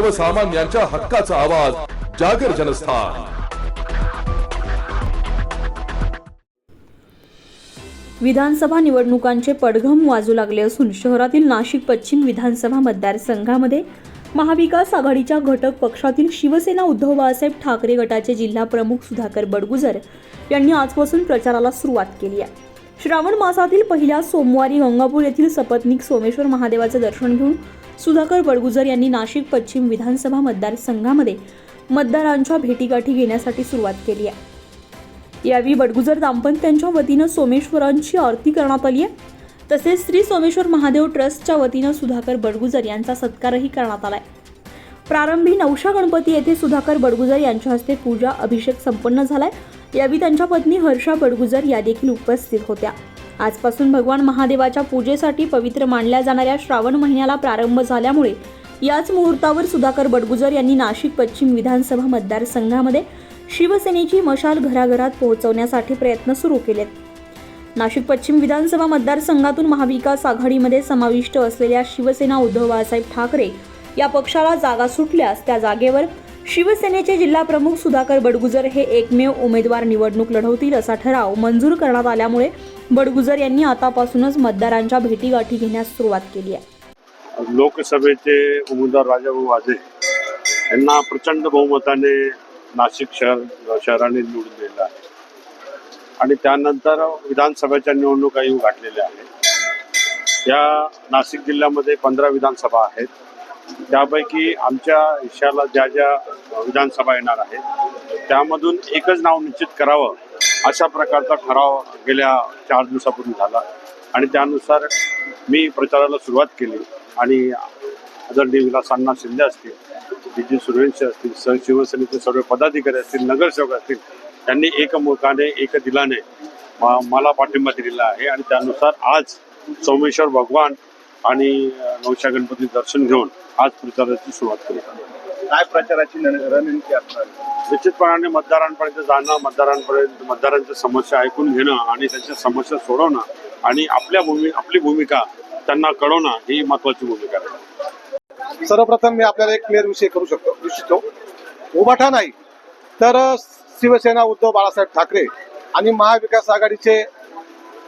सर्वसामान्यांच्या हक्काचा आवाज जागर जनस्थान. विधानसभा निवडणुकांचे पडघम वाजू लागले असून शहरातील नाशिक पश्चिम विधानसभा मतदारसंघामध्ये महाविकास आघाडीच्या घटक पक्षातील शिवसेना उद्धव बाळासाहेब ठाकरे गटाचे जिल्हा प्रमुख सुधाकर बडगुजर यांनी आजपासून प्रचाराला सुरुवात केली आहे. श्रावण मासातील पहिल्या सोमवारी गंगापूर येथील सपत्निक सोमेश्वर महादेवाचे दर्शन घेऊन सुधाकर बडगुजर यांनी नाशिक पश्चिम विधानसभा मतदारसंघामध्ये मतदारांच्या भेटीगाठी घेण्यासाठी सुरुवात केली आहे. यावेळी बडगुजर दाम्पत्यांच्या वतीनं सोमेश्वरांची आरती करण्यात आली आहे. तसेच श्री सोमेश्वर महादेव ट्रस्टच्या वतीनं सुधाकर बडगुजर यांचा सत्कारही करण्यात आलाय प्रारंभी नवशा गणपती येथे सुधाकर बडगुजर यांच्या हस्ते पूजा अभिषेक संपन्न झालाय. यावेळी त्यांच्या पत्नी हर्षा बडगुजर या देखील उपस्थित होत्या. आजपासून भगवान महादेवाच्या पूजेसाठी पवित्र मानल्या जाणाऱ्या श्रावण महिन्याला प्रारंभ झाल्यामुळे याच मुहूर्तावर सुधाकर बडगुजर यांनी नाशिक पश्चिम विधानसभा मतदारसंघामध्ये शिवसेनेची मशाल घराघरात पोहोचवण्यासाठी प्रयत्न सुरू केलेत. नाशिक पश्चिम विधानसभा मतदारसंघातून महाविकास आघाडीमध्ये समाविष्ट असलेल्या शिवसेना उद्धव बाळासाहेब ठाकरे या पक्षाला जागा सुटल्यास त्या जागेवर शिवसेनेचे जिल्हा प्रमुख सुधाकर बडगुजर हे एकमेव उमेदवार निवडणूक लढवतील असा ठराव मंजूर करण्यात आल्यामुळे बडगुजर यांनी आतापासूनच मतदारांच्या भेटीगाठी घेण्यास सुरुवात केली आहे. लोकसभेचे उमेदवार राजाभाऊ वाजे यांना प्रचंड बहुमताने नाशिक शहर शहराने निवडून दिलेलं आहे. आणि त्यानंतर विधानसभेच्या निवडणुका येऊ घातलेल्या आहेत. या नाशिक जिल्ह्यामध्ये पंधरा विधानसभा आहेत. त्यापैकी आमच्या हिशाला ज्या ज्या विधानसभा येणार आहेत त्यामधून एकच नाव निश्चित करावं अशा प्रकारचा ठराव गेल्या चार दिवसापूर्वी झाला. आणि त्यानुसार मी प्रचाराला सुरुवात केली आणि आदरणीय विलासांना शिंदे असतील डी जी असतील सह शिवसेनेचे सर्व पदाधिकारी असतील नगरसेवक असतील त्यांनी एकमुखाने एक दिलाने मला पाठिंबा दिलेला आहे. आणि त्यानुसार आज सोमेश्वर भगवान आणि नवशा गणपती दर्शन घेऊन आज प्रचाराची सुरुवात केली काय प्रचाराची रण- रणनीती असणार? निश्चितपणाने मतदारांपर्यंत जाणं मतदारांपर्यंत मतदारांच्या समस्या ऐकून घेणं आणि त्यांच्या समस्या सोडवणं आणि आपल्या भूमी आपली भूमिका त्यांना कळवणं ही महत्वाची भूमिका आहे. सर्वप्रथम मी आपल्याला एक क्लिअर विषय करू शकतो इच्छितो. उभाठा नाही तर शिवसेना उद्धव बाळासाहेब ठाकरे आणि महाविकास आघाडीचे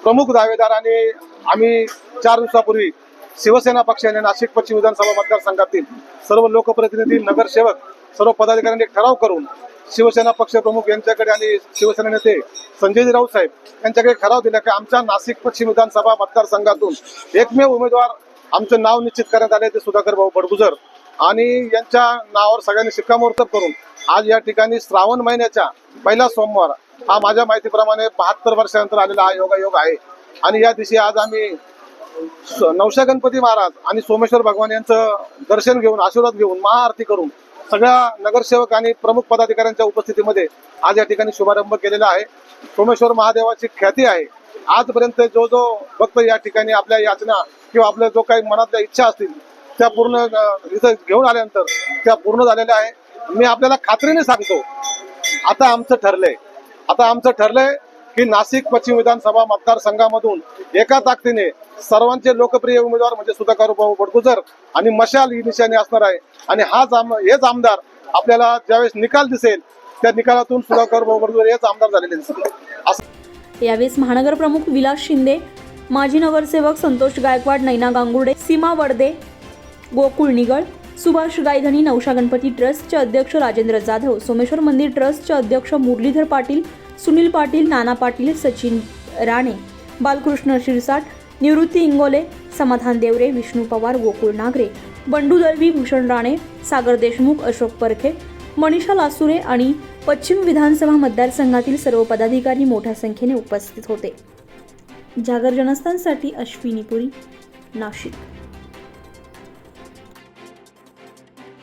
प्रमुख दावेदार आणि आम्ही चार दिवसापूर्वी शिवसेना पक्षाने नाशिक पश्चिम विधानसभा मतदारसंघातील सर्व लोकप्रतिनिधी नगरसेवक सर्व पदाधिकाऱ्यांनी ठराव करून शिवसेना पक्ष प्रमुख यांच्याकडे आणि शिवसेना नेते संजयजी राऊत साहेब यांच्याकडे ठराव दिला की आमच्या नाशिक पश्चिम विधानसभा मतदारसंघातून एकमेव उमेदवार आमचं नाव निश्चित करण्यात आले ते सुधाकर भाऊ बडगुजर आणि यांच्या नावावर सगळ्यांनी शिक्कामोर्तब करून आज या ठिकाणी श्रावण महिन्याच्या पहिला सोमवार हा माझ्या माहितीप्रमाणे बहात्तर वर्षानंतर आलेला हा योगायोग आहे. आणि या दिवशी आज आम्ही नवशा गणपती महाराज आणि सोमेश्वर भगवान यांचं दर्शन घेऊन आशीर्वाद घेऊन महाआरती करून सगळ्या नगरसेवक आणि प्रमुख पदाधिकाऱ्यांच्या उपस्थितीमध्ये आज या ठिकाणी शुभारंभ केलेला आहे. सोमेश्वर महादेवाची ख्याती आहे. आजपर्यंत जो जो भक्त या ठिकाणी आपल्या याचना किंवा आपल्या जो काही मनातल्या इच्छा असतील त्या पूर्ण इथं घेऊन आल्यानंतर त्या पूर्ण झालेल्या आहे. मी आपल्याला खात्रीने सांगतो आता आमचं ठरलंय. आता आमचं ठरलंय की नाशिक पश्चिम विधानसभा मतदारसंघामधून एका ताकदीने सर्वांचे लोकप्रिय उमेदवार म्हणजे सुधाकर भाऊ बडगुजर आणि मशाल ही निशाणी असणार आहे. आणि हाच आम हेच आमदार आपल्याला ज्यावेळेस निकाल दिसेल त्या निकालातून सुधाकर भाऊ बडगुजर हेच आमदार झालेले दिसतील. यावेळेस महानगर प्रमुख विलास शिंदे माजी नगरसेवक संतोष गायकवाड नैना गांगुडे सीमा वडदे गोकुळ निगळ सुभाष गायधनी नवशा गणपती ट्रस्टचे अध्यक्ष राजेंद्र जाधव सोमेश्वर मंदिर ट्रस्टचे अध्यक्ष मुरलीधर पाटील सुनील पाटील नाना पाटील सचिन राणे बालकृष्ण शिरसाट निवृत्ती इंगोले समाधान देवरे विष्णू पवार गोकुळ नागरे बंडू दळवी भूषण राणे सागर देशमुख अशोक परखे मनीषा लासुरे आणि पश्चिम विधानसभा मतदारसंघातील सर्व पदाधिकारी मोठ्या संख्येने उपस्थित होते. जागर जनस्थानसाठी अश्विनी पुरी नाशिक.